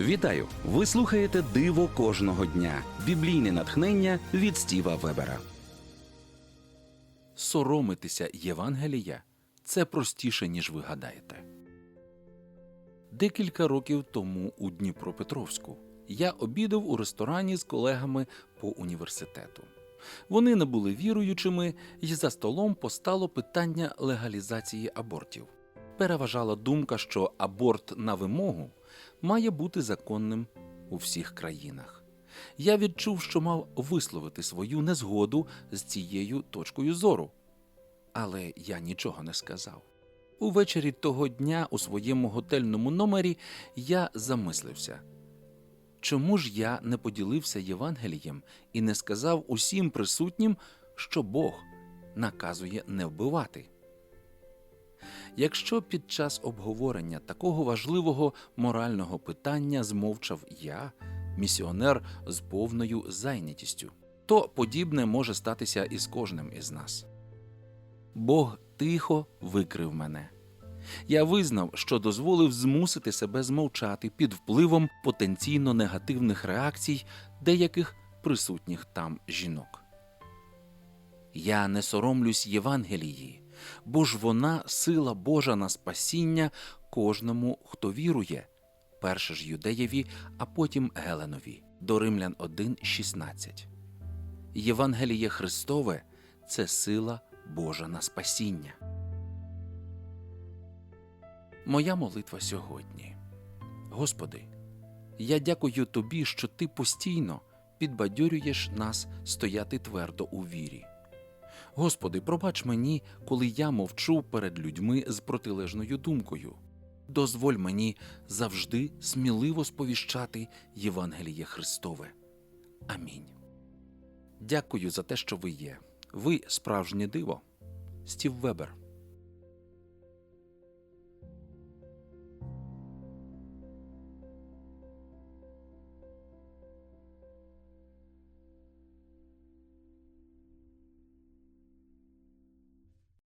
Вітаю! Ви слухаєте Диво кожного дня. Біблійне натхнення від Стіва Вебера. Соромитися Євангелія це простіше, ніж ви гадаєте. Декілька років тому у Дніпропетровську я обідав у ресторані з колегами по університету. Вони не були віруючими, і за столом постало питання легалізації абортів. Переважала думка, що аборт на вимогу має бути законним у всіх країнах. Я відчув, що мав висловити свою незгоду з цією точкою зору. Але я нічого не сказав. Увечері того дня у своєму готельному номері я замислився. Чому ж я не поділився Євангелієм і не сказав усім присутнім, що Бог наказує не вбивати? Якщо під час обговорення такого важливого морального питання змовчав я, місіонер з повною зайнятістю, то подібне може статися і з кожним із нас. Бог тихо викрив мене. Я визнав, що дозволив змусити себе змовчати під впливом потенційно негативних реакцій деяких присутніх там жінок. Я не соромлюсь Євангелії, бо ж вона сила Божа на спасіння кожному, хто вірує, перше ж юдеєві, а потім Геленові. До Римлян 1.16. Євангеліє Христове це сила Божа на спасіння. Моя молитва сьогодні. Господи, я дякую Тобі, що Ти постійно підбадьорюєш нас стояти твердо у вірі. Господи, пробач мені, коли я мовчу перед людьми з протилежною думкою. Дозволь мені завжди сміливо сповіщати Євангеліє Христове. Амінь. Дякую за те, що ви є. Ви справжнє диво. Стів Вебер.